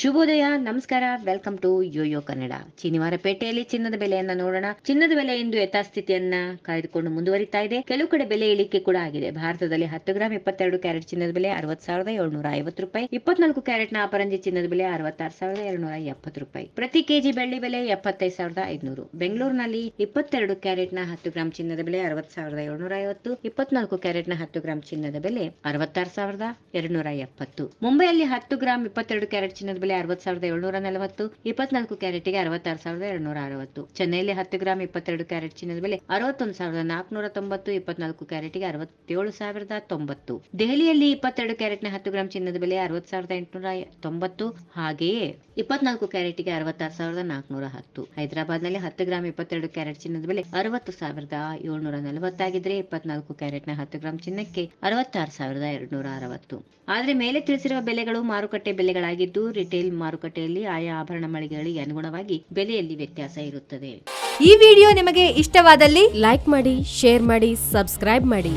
ಶುಭೋದಯ, ನಮಸ್ಕಾರ welcome to Yoyo Kannada ಶನಿವಾರ ಪೇಟೆಯಲ್ಲಿ ಚಿನ್ನದ ಬೆಲೆಯನ್ನ ನೋಡೋಣ. ಚಿನ್ನದ ಬೆಲೆ ಇಂದು ಯಥಾಸ್ಥಿತಿಯನ್ನ ಕಾಯ್ದುಕೊಂಡು ಮುಂದುವರಿತಾ ಇದೆ. ಕೆಲವು ಕಡೆ ಬೆಲೆ ಇಳಿಕೆ ಕೂಡ ಆಗಿದೆ. ಭಾರತದಲ್ಲಿ ಹತ್ತು ಗ್ರಾಂ ಇಪ್ಪತ್ತೆರಡು ಕ್ಯಾರೆಟ್ ಚಿನ್ನದ ಬೆಲೆ ಅರವತ್ ಸಾವಿರದ ಏಳ್ನೂರ ಐವತ್ತು ರೂಪಾಯಿ. ಇಪ್ಪತ್ನಾಲ್ಕು ಕ್ಯಾರೆಟ್ನ ಅಪರಂಜಿ ಚಿನ್ನದ ಬೆಲೆ ಅರವತ್ತಾರು ಸಾವಿರದ ಎರಡ್ನೂರ ಎಪ್ಪತ್ತು ರೂಪಾಯಿ. ಪ್ರತಿ ಕೆಜಿ ಬೆಳ್ಳಿ ಬೆಲೆ ಎಪ್ಪತ್ತೈದು ಸಾವಿರದ ಐದುನೂರು. ಬೆಂಗಳೂರಿನಲ್ಲಿ ಇಪ್ಪತ್ತೆರಡು ಕ್ಯಾರೆಟ್ನ ಹತ್ತು ಗ್ರಾಂ ಚಿನ್ನದ ಬೆಲೆ ಅರವತ್ ಸಾವಿರದ ಏಳ್ನೂರ ಐವತ್ತು. ಇಪ್ಪತ್ನಾಲ್ಕು ಕ್ಯಾರೆಟ್ನ ಹತ್ತು ಗ್ರಾಂ ಚಿನ್ನದ ಬೆಲೆ ಅರವತ್ತಾರು ಸಾವಿರದ ಎರಡ್ನೂರ ಎಪ್ಪತ್ತು. ಮುಂಬೈಯಲ್ಲಿ ಹತ್ತು ಗ್ರಾಂ ಇಪ್ಪತ್ತೆರಡು ಕ್ಯಾರೆಟ್ ಚಿನ್ನದ ಬೆಲೆ ಅರವತ್ ಸಾವಿರದ ಏಳ್ನೂರ ನಲವತ್ತು, ಇಪ್ಪತ್ನಾಲ್ಕು ಕ್ಯಾರೆಟ್ಗೆ ಅರವತ್ತಾರು ಸಾವಿರದ ಎರಡ್ನೂರ ಅರವತ್ತು. ಚೆನ್ನೈಲಿ ಹತ್ತು ಗ್ರಾಮ್ ಇಪ್ಪತ್ತೆರಡು ಕ್ಯಾರೆಟ್ ಚಿನ್ನದ ಬೆಲೆ ಅರವತ್ತೊಂದು ಸಾವಿರದ ನಾಲ್ಕುನೂರ ತೊಂಬತ್ತು ಇಪ್ಪತ್ನಾಲ್ಕು ಕ್ಯಾರೆಟ್ಗೆ ಅರವತ್ತೇಳು ಸಾವಿರದ ತೊಂಬತ್ತು. ದೆಹಲಿಯಲ್ಲಿ ಇಪ್ಪತ್ತೆರಡು ಕ್ಯಾರೆಟ್ನ ಹತ್ತು ಗ್ರಾಮ್ ಚಿನ್ನದ ಬೆಲೆ ಅರವತ್ ಸಾವಿರದ ಎಂಟುನೂರ ತೊಂಬತ್ತು, ಹಾಗೆಯೇ ಇಪ್ಪತ್ನಾಲ್ಕು ಕ್ಯಾರೆಟ್ಗೆ ಅರವತ್ತಾರು ಸಾವಿರದ ನಾಲ್ಕುನೂರ ಹತ್ತು. ಹೈದರಾಬಾದ್ನಲ್ಲಿ ಹತ್ತು ಗ್ರಾಂ ಇಪ್ಪತ್ತೆರಡು ಕ್ಯಾರೆಟ್ ಚಿನ್ನದ ಬೆಲೆ ಅರವತ್ತು ಸಾವಿರದ ಏಳ್ನೂರ ನಲವತ್ತಾಗಿದ್ರೆ ಇಪ್ಪತ್ನಾಲ್ಕು ಕ್ಯಾರೆಟ್ನ ಹತ್ತು ಗ್ರಾಂ ಚಿನ್ನಕ್ಕೆ ಅರವತ್ತಾರು ಸಾವಿರದ ಎರಡ್ನೂರ ಅರವತ್ತು. ಆದರೆ ಮೇಲೆ ತಿಳಿಸಿರುವ ಬೆಲೆಗಳು ಮಾರುಕಟ್ಟೆ ಬೆಲೆಗಳಾಗಿದ್ದು ರಿಟೇಲ್ ಮಾರುಕಟ್ಟೆಯಲ್ಲಿ ಆಯಾ ಆಭರಣ ಮಳಿಗೆಗಳಿಗೆ ಅನುಗುಣವಾಗಿ ಬೆಲೆಯಲ್ಲಿ ವ್ಯತ್ಯಾಸ ಇರುತ್ತದೆ. ಈ ವಿಡಿಯೋ ನಿಮಗೆ ಇಷ್ಟವಾದಲ್ಲಿ ಲೈಕ್ ಮಾಡಿ, ಶೇರ್ ಮಾಡಿ, ಸಬ್ಸ್ಕ್ರೈಬ್ ಮಾಡಿ.